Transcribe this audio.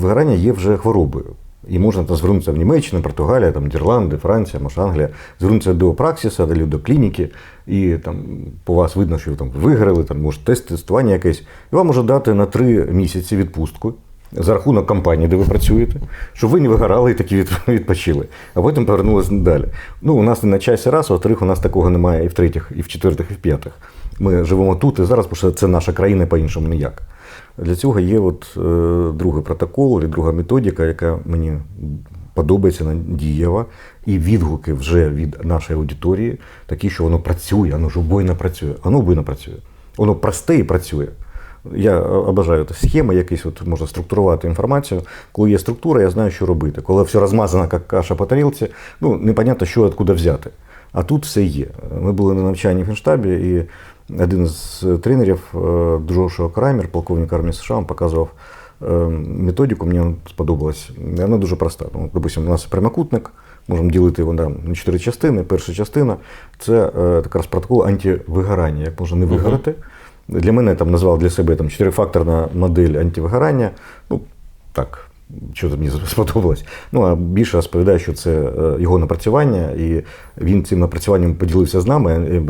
вигорання є вже хворобою. І можна там звернутися в Німеччину, Португалія, там, Нідерланди, Франція, може Англія, звернутися до праксиса, до, до клініки, і там по вас видно, що ви там виграли, там може тест, тестування якесь, і вам може дати на три місяці відпустку за рахунок компанії, де ви працюєте, щоб ви не вигорали і такі відпочили, а потім повернулися далі. Ну, у нас не на часі раз, во-вторых, у нас такого немає і в третіх, і в четвертих, і в п'ятих. Ми живемо тут і зараз, тому це наша країна по-іншому ніяк. Для цього є от, е, другий протокол і друга методика, яка мені подобається дієва, і відгуки вже від нашої аудиторії такі, що воно працює, воно ж убойно працює. Воно убойно працює. Воно просте і працює. Я обожаю схеми, якісь от можна структурувати інформацію. Коли є структура, я знаю, що робити. Коли все розмазано, як каша по тарілці, ну непонятно, що откуда взяти. А тут все є. Ми були на навчанні в Генштабі, і один з тренерів е, Джошуа Краймер, полковник армії США, він показував е, методику, мені сподобалась. Вона дуже проста. Ну, допустимо, у нас прямокутник, можемо ділити його на на чотири частини. Перша частина це е, якраз протокол антивигорання, як можна не вигорати. Для мене там назвав для себе там чотирифакторна модель антивигорання. Ну, так, що мені сподобалось. Ну, а більше розповідає, що це е, його напрацювання, і він цим напрацюванням поділився з нами. Е,